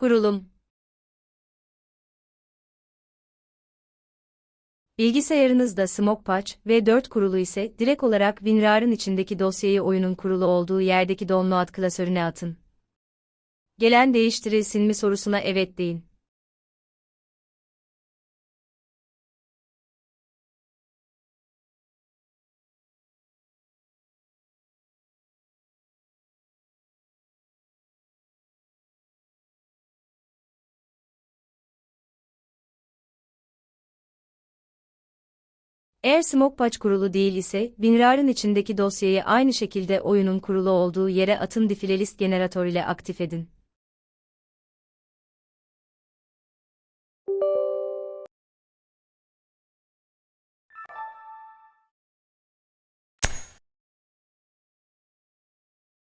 Kurulum Bilgisayarınızda Smokepatch V4 kurulu ise direkt olarak WinRAR'ın içindeki dosyayı oyunun kurulu olduğu yerdeki download klasörüne atın. Gelen değiştirilsin mi sorusuna evet deyin. Eğer Smokepatch kurulu değil ise, WinRAR'ın içindeki dosyayı aynı şekilde oyunun kurulu olduğu yere atın defilelist generatör ile aktif edin.